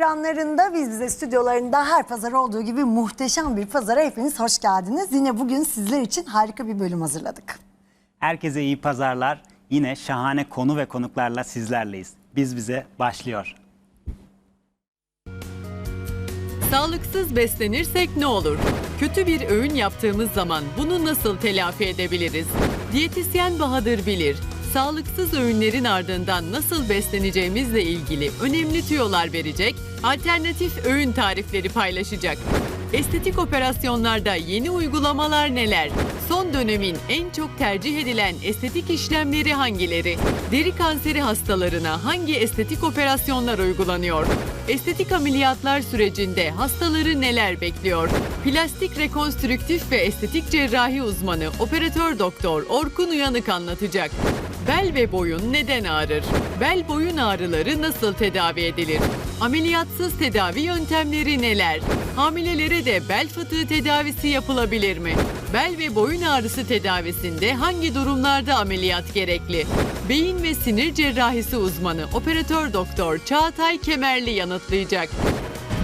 ekranlarında biz bize stüdyolarında her pazar olduğu gibi muhteşem bir pazara hepiniz hoş geldiniz. Yine bugün sizler için harika bir bölüm hazırladık. Herkese iyi pazarlar. Yine şahane konu ve konuklarla sizlerleyiz. Biz bize başlıyor. Sağlıksız beslenirsek ne olur? Kötü bir öğün yaptığımız zaman bunu nasıl telafi edebiliriz? Diyetisyen Bahadır bilir. Sağlıksız öğünlerin ardından nasıl besleneceğimizle ilgili önemli tüyolar verecek, alternatif öğün tarifleri paylaşacak. Estetik operasyonlarda yeni uygulamalar neler? Son dönemin en çok tercih edilen estetik işlemleri hangileri? Deri kanseri hastalarına hangi estetik operasyonlar uygulanıyor? Estetik ameliyatlar sürecinde hastaları neler bekliyor? Plastik rekonstrüktif ve estetik cerrahi uzmanı operatör doktor Orkun Uyanık anlatacak. Bel ve boyun neden ağrır? Bel boyun ağrıları nasıl tedavi edilir? Ameliyatsız tedavi yöntemleri neler? Hamilelere de bel fıtığı tedavisi yapılabilir mi? Bel ve boyun ağrısı tedavisinde hangi durumlarda ameliyat gerekli? Beyin ve sinir cerrahisi uzmanı operatör doktor Çağatay Kemerli yanıtlayacak.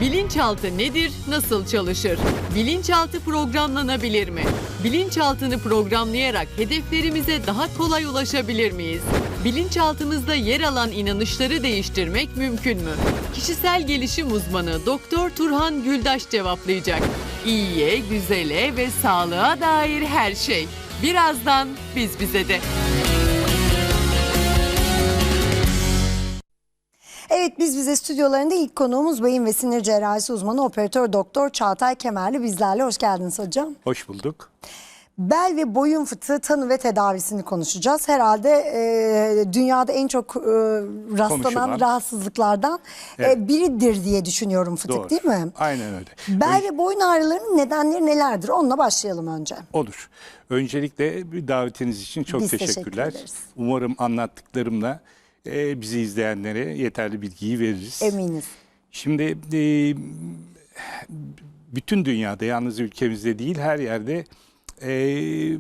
Bilinçaltı nedir, nasıl çalışır? Bilinçaltı programlanabilir mi? Bilinçaltını programlayarak hedeflerimize daha kolay ulaşabilir miyiz? Bilinçaltımızda yer alan inanışları değiştirmek mümkün mü? Kişisel gelişim uzmanı Doktor Turhan Güldaş cevaplayacak. İyiye, güzele ve sağlığa dair her şey. Birazdan biz bize de. Evet biz bize stüdyolarında ilk konuğumuz beyin ve sinir cerrahisi uzmanı operatör doktor Çağatay Kemerli bizlerle. Hoş geldiniz hocam. Hoş bulduk. Bel ve boyun fıtığı tanı ve tedavisini konuşacağız. Herhalde e, dünyada en çok e, rastlanan Konuşulan. rahatsızlıklardan e, Evet. biridir diye düşünüyorum fıtık Doğru. değil mi? Aynen öyle. Bel ve boyun ağrılarının nedenleri nelerdir? Onunla başlayalım önce. Olur. Öncelikle bir davetiniz için çok Biz teşekkür teşekkürler. ederiz. Umarım anlattıklarımla e, bizi izleyenlere yeterli bilgiyi veririz. Eminiz. Şimdi e, bütün dünyada yalnız ülkemizde değil her yerde e,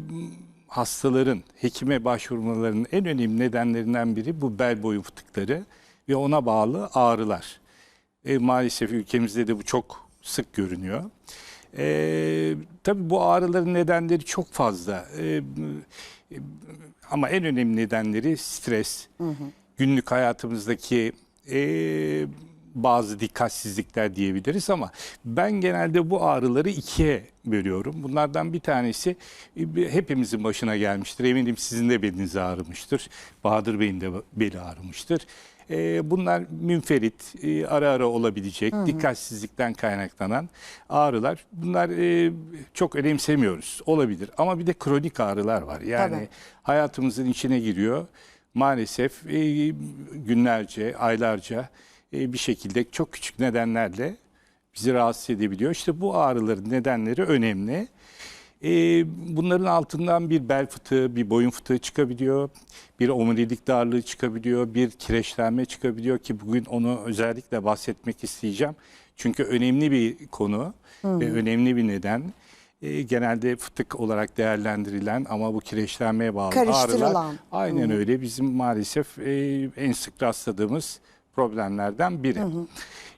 hastaların hekime başvurmalarının en önemli nedenlerinden biri bu bel boyun fıtıkları ve ona bağlı ağrılar. E, maalesef ülkemizde de bu çok sık görünüyor. E, tabii bu ağrıların nedenleri çok fazla. E, e, ama en önemli nedenleri stres, günlük hayatımızdaki e, bazı dikkatsizlikler diyebiliriz ama ben genelde bu ağrıları ikiye bölüyorum. Bunlardan bir tanesi e, hepimizin başına gelmiştir. Eminim sizin de beliniz ağrımıştır. Bahadır Bey'in de beli ağrımıştır. E, bunlar münferit, e, ara ara olabilecek, dikkatsizlikten kaynaklanan ağrılar. Bunlar e, çok önemsemiyoruz. Olabilir ama bir de kronik ağrılar var. Yani Tabii. hayatımızın içine giriyor. Maalesef e, günlerce, aylarca e, bir şekilde çok küçük nedenlerle bizi rahatsız edebiliyor. İşte bu ağrıların nedenleri önemli. E, bunların altından bir bel fıtığı, bir boyun fıtığı çıkabiliyor. Bir omurilik darlığı çıkabiliyor. Bir kireçlenme çıkabiliyor ki bugün onu özellikle bahsetmek isteyeceğim. Çünkü önemli bir konu ve önemli bir neden. E, genelde fıtık olarak değerlendirilen ama bu kireçlenmeye bağlı Karıştırılan. ağrılar aynen öyle bizim maalesef e, en sık rastladığımız problemlerden biri.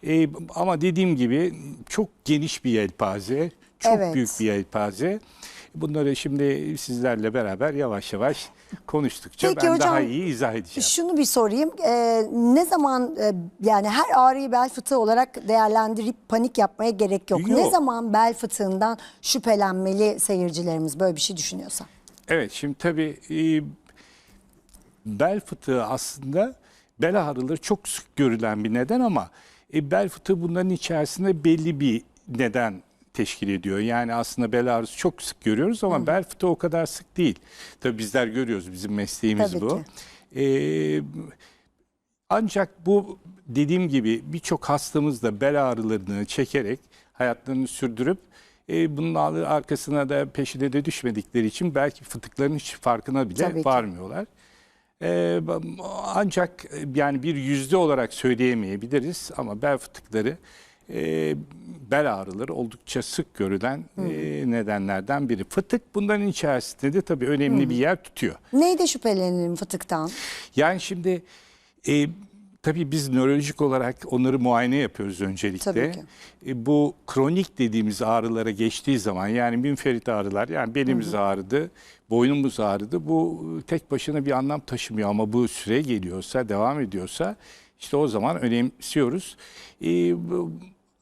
E, ama dediğim gibi çok geniş bir yelpaze, çok Evet. büyük bir yelpaze. Bunları şimdi sizlerle beraber yavaş yavaş konuştukça Peki ben hocam, daha iyi izah edeceğim. Şunu bir sorayım. Ee, ne zaman e, yani her ağrıyı bel fıtığı olarak değerlendirip panik yapmaya gerek yok. Yok. Ne zaman bel fıtığından şüphelenmeli seyircilerimiz böyle bir şey düşünüyorsa? Evet şimdi tabii e, bel fıtığı aslında bel ağrıları çok sık görülen bir neden ama e, bel fıtığı bunların içerisinde belli bir neden teşkil ediyor. Yani aslında bel ağrısı çok sık görüyoruz ama bel fıtığı o kadar sık değil. Tabii bizler görüyoruz bizim mesleğimiz Tabii bu. E, ancak bu dediğim gibi birçok hastamız da bel ağrılarını çekerek hayatlarını sürdürüp e, bunun arkasına da peşine de düşmedikleri için belki fıtıkların hiç farkına bile Tabii ki. varmıyorlar. E, ancak e, yani bir yüzde olarak söyleyemeyebiliriz ama bel fıtıkları e, bel ağrıları oldukça sık görülen e, nedenlerden biri. Fıtık bunların içerisinde de tabii önemli bir yer tutuyor. Neyde şüphelenelim fıtıktan? Yani şimdi e, Tabii biz nörolojik olarak onları muayene yapıyoruz öncelikle. Tabii ki. E, Bu kronik dediğimiz ağrılara geçtiği zaman yani münferit ağrılar yani belimiz ağrıdı, boynumuz ağrıdı. Bu tek başına bir anlam taşımıyor ama bu süre geliyorsa, devam ediyorsa işte o zaman önemsiyoruz. E, bu-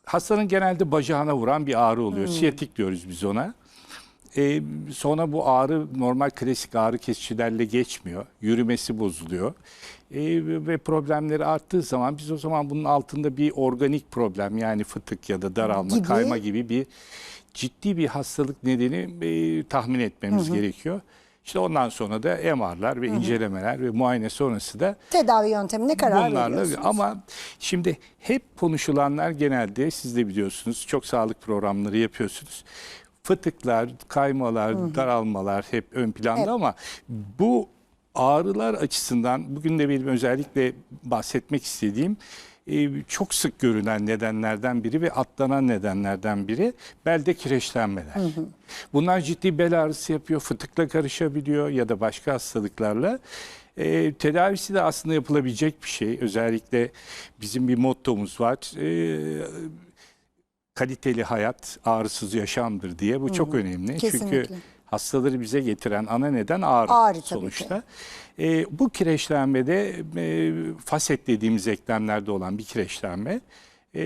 hastanın genelde bacağına vuran bir ağrı oluyor. Siyatik diyoruz biz ona. E, sonra bu ağrı normal klasik ağrı kesicilerle geçmiyor. Yürümesi bozuluyor. E, ve problemleri arttığı zaman biz o zaman bunun altında bir organik problem yani fıtık ya da daralma, Gibi. kayma gibi bir ciddi bir hastalık nedeni e, tahmin etmemiz gerekiyor. İşte ondan sonra da MR'lar ve incelemeler ve muayene sonrası da Tedavi yöntemine karar Bunlarla veriyorsunuz. ama şimdi hep konuşulanlar genelde siz de biliyorsunuz çok sağlık programları yapıyorsunuz. Fıtıklar, kaymalar, daralmalar hep ön planda Evet. ama bu ağrılar açısından bugün de benim özellikle bahsetmek istediğim çok sık görünen nedenlerden biri ve atlanan nedenlerden biri belde kireçlenmeler. Bunlar ciddi bel ağrısı yapıyor, fıtıkla karışabiliyor ya da başka hastalıklarla. E, tedavisi de aslında yapılabilecek bir şey. Özellikle bizim bir mottomuz var. E, kaliteli hayat ağrısız yaşamdır diye. Bu çok önemli. Çünkü Kesinlikle. Hastaları bize getiren ana neden ağrı, Ağrı sonuçta. E, bu kireçlenmede e, faset dediğimiz eklemlerde olan bir kireçlenme e,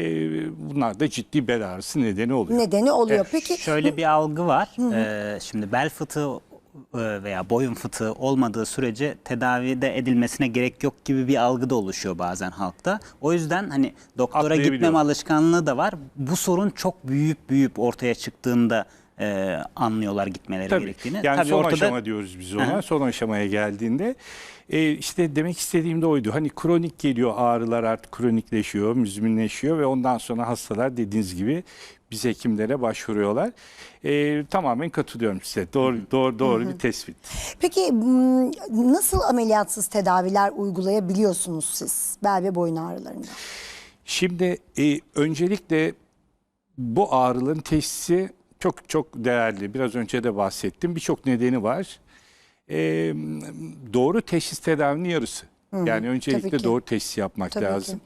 bunlar da ciddi bel ağrısı nedeni oluyor. Nedeni oluyor. Peki Şöyle bir algı var. Ee, şimdi bel fıtığı e, veya boyun fıtığı olmadığı sürece tedavide edilmesine gerek yok gibi bir algı da oluşuyor bazen halkta. O yüzden hani doktora gitmeme alışkanlığı da var. Bu sorun çok büyüyüp büyüyüp ortaya çıktığında e, anlıyorlar gitmeleri Tabii. gerektiğini. Yani Tabii son ortada- aşama diyoruz biz ona. Hı. Son aşamaya geldiğinde e, işte demek istediğim de oydu. Hani kronik geliyor ağrılar artık kronikleşiyor, müzminleşiyor ve ondan sonra hastalar dediğiniz gibi biz hekimlere başvuruyorlar. E, tamamen katılıyorum size. Doğru doğru doğru bir tespit. Peki nasıl ameliyatsız tedaviler uygulayabiliyorsunuz siz bel ve boyun ağrılarında? Şimdi e, öncelikle bu ağrıların teşhisi çok çok değerli. Biraz önce de bahsettim. Birçok nedeni var. E, doğru teşhis tedavinin yarısı. yani tabii öncelikle ki. doğru teşhis yapmak Tabii ki. lazım.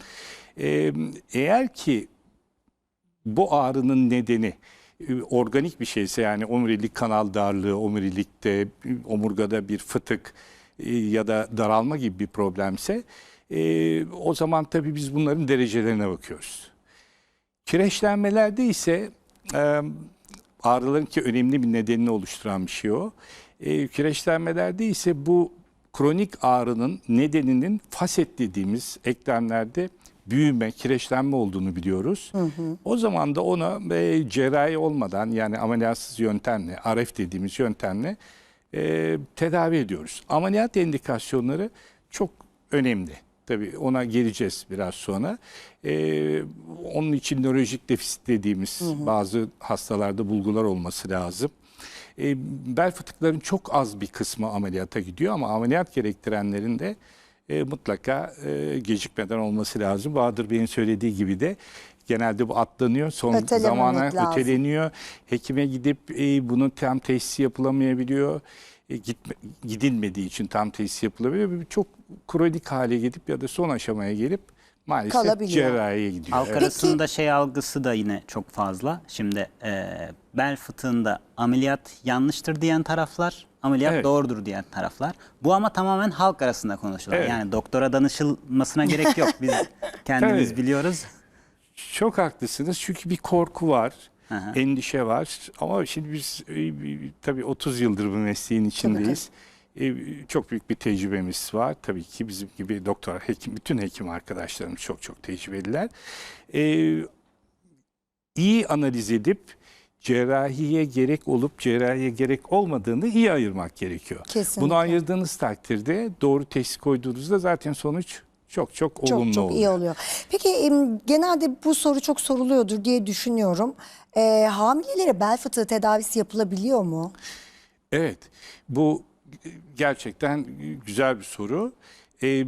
E, eğer ki bu ağrının nedeni e, organik bir şeyse yani omurilik kanal darlığı, omurilikte, e, omurgada bir fıtık e, ya da daralma gibi bir problemse e, o zaman tabii biz bunların derecelerine bakıyoruz. Kireçlenmelerde ise e, ağrıların ki önemli bir nedenini oluşturan bir şey o. E, kireçlenmelerde ise bu kronik ağrının nedeninin faset dediğimiz eklemlerde büyüme, kireçlenme olduğunu biliyoruz. O zaman da ona e, cerrahi olmadan yani ameliyatsız yöntemle, RF dediğimiz yöntemle e, tedavi ediyoruz. Ameliyat indikasyonları çok önemli. Tabii ona geleceğiz biraz sonra. Ee, onun için nörolojik defisit dediğimiz bazı hastalarda bulgular olması lazım. Ee, bel fıtıkların çok az bir kısmı ameliyata gidiyor ama ameliyat gerektirenlerin de e, mutlaka e, gecikmeden olması lazım. Bahadır Bey'in söylediği gibi de genelde bu atlanıyor. Son Ötelememek zamana lazım. öteleniyor. Hekime gidip e, bunun tam teşhisi yapılamayabiliyor. E, gitme, gidilmediği için tam teşhis yapılabiliyor. Bir Çok kronik hale gidip ya da son aşamaya gelip maalesef Kalabiliyor. cerrahiye gidiyor. Halk Evet. arasında şey algısı da yine çok fazla. Şimdi e, bel fıtığında ameliyat yanlıştır diyen taraflar, ameliyat Evet. doğrudur diyen taraflar. Bu ama tamamen halk arasında konuşulan. Evet. Yani doktora danışılmasına gerek yok. Biz kendimiz Tabii. biliyoruz. Çok haklısınız çünkü bir korku var, Hı hı. endişe var. Ama şimdi biz e, tabii 30 yıldır bu mesleğin içindeyiz. E, Çok büyük bir tecrübemiz var. Tabii ki bizim gibi doktor, hekim, bütün hekim arkadaşlarımız çok çok tecrübeliler. E, iyi analiz edip cerrahiye gerek olup cerrahiye gerek olmadığını iyi ayırmak gerekiyor. Kesinlikle. Bunu ayırdığınız takdirde doğru teşhis koyduğunuzda zaten sonuç çok çok olumlu Çok çok oluyor. iyi oluyor. Peki genelde bu soru çok soruluyordur diye düşünüyorum. Ee, hamilelere bel fıtığı tedavisi yapılabiliyor mu? Evet, bu gerçekten güzel bir soru. E,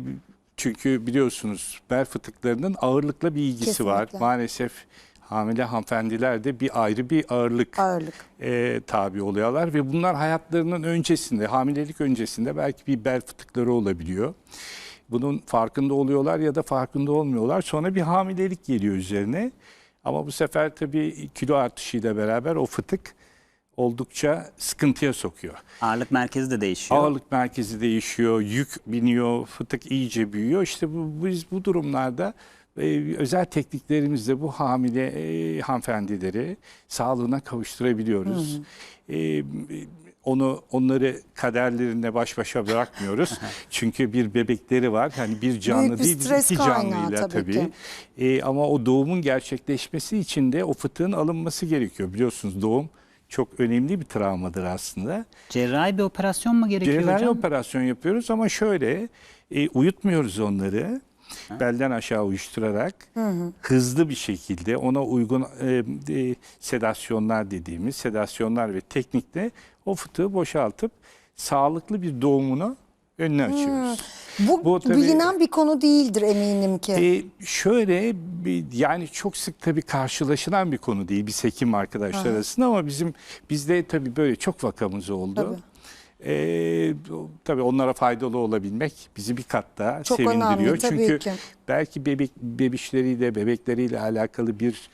çünkü biliyorsunuz bel fıtıklarının ağırlıkla bir ilgisi var. Kesinlikle. Maalesef hamile hanımefendiler de bir ayrı bir ağırlık, Ağırlık. e, tabi oluyorlar ve bunlar hayatlarının öncesinde, hamilelik öncesinde belki bir bel fıtıkları olabiliyor. Bunun farkında oluyorlar ya da farkında olmuyorlar. Sonra bir hamilelik geliyor üzerine. Ama bu sefer tabii kilo artışıyla beraber o fıtık oldukça sıkıntıya sokuyor. Ağırlık merkezi de değişiyor. Ağırlık merkezi değişiyor, yük biniyor, fıtık iyice büyüyor. İşte bu, biz bu durumlarda e, özel tekniklerimizle bu hamile e, hanımefendileri sağlığına kavuşturabiliyoruz. E, onu onları kaderlerine baş başa bırakmıyoruz. Çünkü bir bebekleri var. Hani bir canlı Büyük bir değil, stres iki canlıyla tabii tabii. E, ama o doğumun gerçekleşmesi için de o fıtığın alınması gerekiyor. Biliyorsunuz doğum çok önemli bir travmadır aslında. Cerrahi bir operasyon mu gerekiyor Cerrahi hocam? operasyon yapıyoruz ama şöyle e, uyutmuyoruz onları. Belden aşağı uyuşturarak hızlı bir şekilde ona uygun e, e, sedasyonlar dediğimiz sedasyonlar ve teknikle o fıtığı boşaltıp sağlıklı bir doğumunu önüne açıyoruz. Bu, Bu tabii- bilinen bir konu değildir eminim ki. E, şöyle bir, yani çok sık tabii karşılaşılan bir konu değil biz hekim arkadaşlar arasında ama bizim bizde tabii böyle çok vakamız oldu. Tabii. E, tabii onlara faydalı olabilmek bizi bir kat daha Çok sevindiriyor. önemli, tabii Çünkü ki. belki bebek bebişleriyle bebekleriyle alakalı bir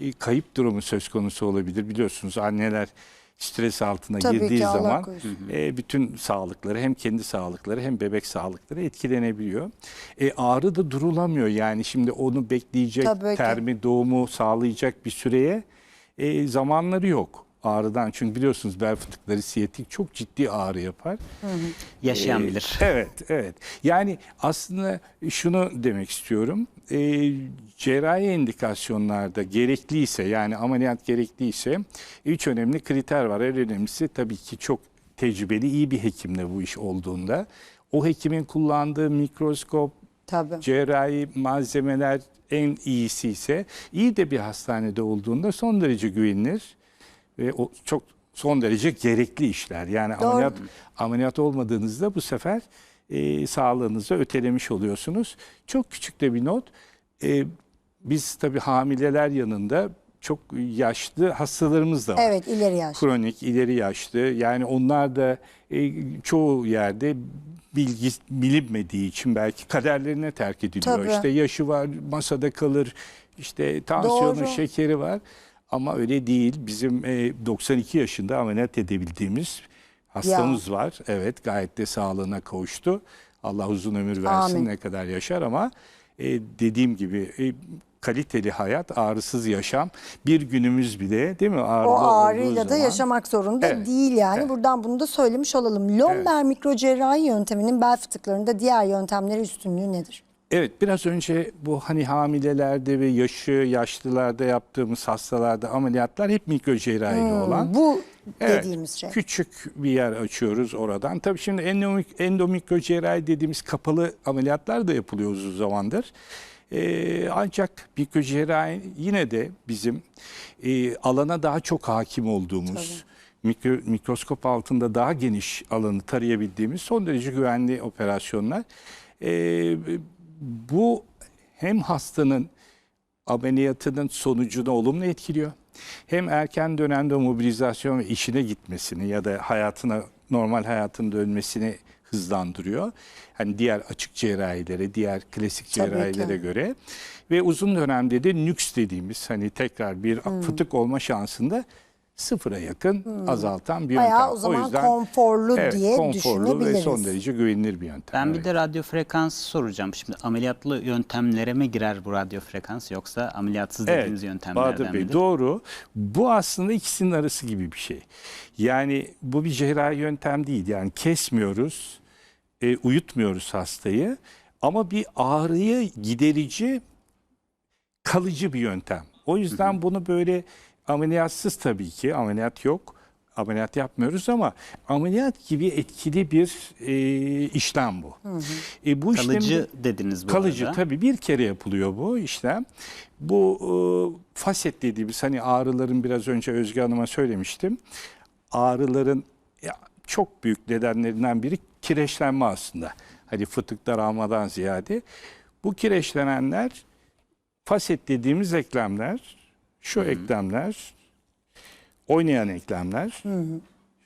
e, kayıp durumu söz konusu olabilir. Biliyorsunuz anneler stres altına Tabii girdiği ki, zaman e, bütün sağlıkları hem kendi sağlıkları hem bebek sağlıkları etkilenebiliyor. E, ağrı da durulamıyor yani şimdi onu bekleyecek Tabii ki. termi doğumu sağlayacak bir süreye e, zamanları yok ağrıdan. Çünkü biliyorsunuz bel fıtıkları siyatik çok ciddi ağrı yapar. Yaşayan Ee, bilir. Evet, evet. Yani aslında şunu demek istiyorum. Ee, cerrahi indikasyonlarda gerekliyse yani ameliyat gerekliyse üç önemli kriter var. En önemlisi tabii ki çok tecrübeli iyi bir hekimle bu iş olduğunda. O hekimin kullandığı mikroskop, Tabii. cerrahi malzemeler en iyisi ise iyi de bir hastanede olduğunda son derece güvenilir ve o çok son derece gerekli işler. Yani Doğru. ameliyat ameliyat olmadığınızda bu sefer e, sağlığınızı ötelemiş oluyorsunuz. Çok küçük de bir not. E, biz tabii hamileler yanında çok yaşlı hastalarımız da var Evet ileri yaş. kronik, ileri yaşlı. Yani onlar da e, çoğu yerde bilgi bilinmediği için belki kaderlerine terk ediliyor. Tabii. İşte yaşı var, masada kalır. İşte tansiyonu, Doğru. şekeri var. Ama öyle değil. Bizim e, 92 yaşında ameliyat edebildiğimiz hastamız var. Evet, gayet de sağlığına kavuştu. Allah uzun ömür versin Amin. ne kadar yaşar ama e, dediğim gibi e, kaliteli hayat, ağrısız yaşam bir günümüz bile değil mi? Ağrılı O ağrıyla da zaman- yaşamak zorunda Evet, değil yani. evet. Buradan bunu da söylemiş olalım. Lomber mikrocerrahi yönteminin bel fıtıklarında diğer yöntemleri üstünlüğü nedir? Evet biraz önce bu hani hamilelerde ve yaşı yaşlılarda yaptığımız hastalarda ameliyatlar hep mikrocerrahiyle olan. Bu Evet, dediğimiz şey. Küçük bir yer açıyoruz oradan. Tabii şimdi endomik, endomikrocerrahi dediğimiz kapalı ameliyatlar da yapılıyor uzun zamandır. Ee, ancak mikrocerrahi yine de bizim e, alana daha çok hakim olduğumuz, mikro, mikroskop altında daha geniş alanı tarayabildiğimiz son derece güvenli operasyonlar. Ee, bu hem hastanın ameliyatının sonucunu olumlu etkiliyor. Hem erken dönemde mobilizasyon ve işine gitmesini ya da hayatına normal hayatın dönmesini hızlandırıyor. Hani diğer açık cerrahilere, diğer klasik cerrahilere göre ve uzun dönemde de nüks dediğimiz hani tekrar bir Hmm. fıtık olma şansında sıfıra yakın azaltan bir Bayağı yöntem. o zaman konforlu diye konforlu ve düşünebiliriz. son derece güvenilir bir yöntem. Ben evet. bir de radyo frekans soracağım. Şimdi ameliyatlı yöntemlere mi girer bu radyo frekans yoksa ameliyatsız dediğimiz yöntemlerden Bahadır Bey midir? doğru. Bu aslında ikisinin arası gibi bir şey. Yani bu bir cerrahi yöntem değil. Yani kesmiyoruz, e, uyutmuyoruz hastayı ama bir ağrıyı giderici kalıcı bir yöntem. O yüzden bunu böyle ameliyatsız tabii ki ameliyat yok. Ameliyat yapmıyoruz ama ameliyat gibi etkili bir e, işlem bu. E, bu işlemi de- Kalıcı dediniz bu Kalıcı arada. tabii bir kere yapılıyor bu işlem. Bu e, faset dediğimiz hani ağrıların biraz önce Özge Hanım'a söylemiştim. Ağrıların ya, çok büyük nedenlerinden biri kireçlenme aslında. Hani fıtık daralmadan ziyade. Bu kireçlenenler faset dediğimiz eklemler, şu eklemler, oynayan eklemler.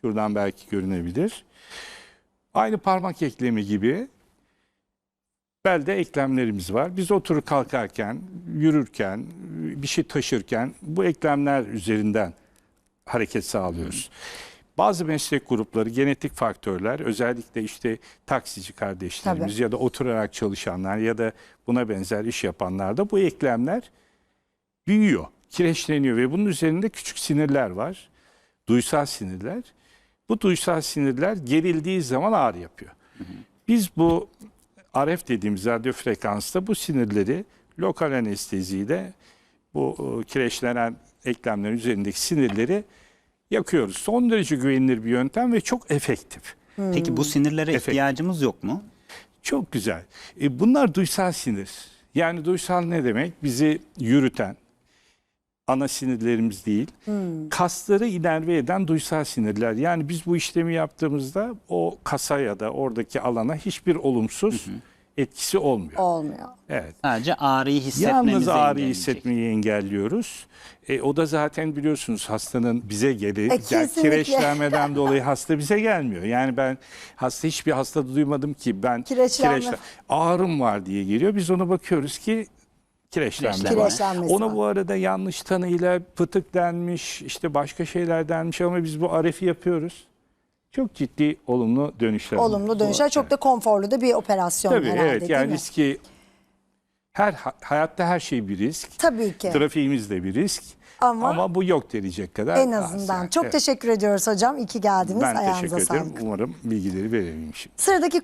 Şuradan belki görünebilir. Aynı parmak eklemi gibi Belde eklemlerimiz var. Biz oturup kalkarken, yürürken, bir şey taşırken bu eklemler üzerinden hareket sağlıyoruz. Bazı meslek grupları, genetik faktörler, özellikle işte taksici kardeşlerimiz Tabii. ya da oturarak çalışanlar ya da buna benzer iş yapanlarda bu eklemler büyüyor, kireçleniyor ve bunun üzerinde küçük sinirler var. Duysal sinirler. Bu duysal sinirler gerildiği zaman ağrı yapıyor. Biz bu RF dediğimiz radyo frekansta bu sinirleri lokal anesteziyle bu e, kireçlenen eklemlerin üzerindeki sinirleri yakıyoruz. Son derece güvenilir bir yöntem ve çok efektif. Peki bu sinirlere Efekt. ihtiyacımız yok mu? Çok güzel. E, bunlar duysal sinir. Yani duysal ne demek? Bizi yürüten, ana sinirlerimiz değil, kasları inerve eden duysal sinirler. Yani biz bu işlemi yaptığımızda o kasa ya da oradaki alana hiçbir olumsuz etkisi olmuyor. Olmuyor. Evet. Sadece ağrıyı hissetmemizi Yalnız ağrıyı hissetmeyi engelliyoruz. E, o da zaten biliyorsunuz hastanın bize geli, E, yani kireçlenmeden dolayı hasta bize gelmiyor. Yani ben hasta hiçbir hasta duymadım ki ben Kireçlenme. kireçlen- ağrım var diye geliyor. Biz ona bakıyoruz ki kireçlenme. Kireçlenmesi Ona var. bu arada yanlış tanıyla pıtık denmiş, işte başka şeyler denmiş ama biz bu arefi yapıyoruz. Çok ciddi olumlu dönüşler. Olumlu dönüşler. Çok da konforlu da bir operasyon Tabii herhalde evet değil yani mi? riski her hayatta her şey bir risk. Tabii ki. Trafiğimiz de bir risk. Ama- Ama, bu yok denecek kadar. En az azından. Çok Evet. teşekkür ediyoruz hocam. İyi ki geldiniz. Ben Ayağınıza teşekkür ederim. sağlık. Umarım bilgileri verebilmişim. Sıradaki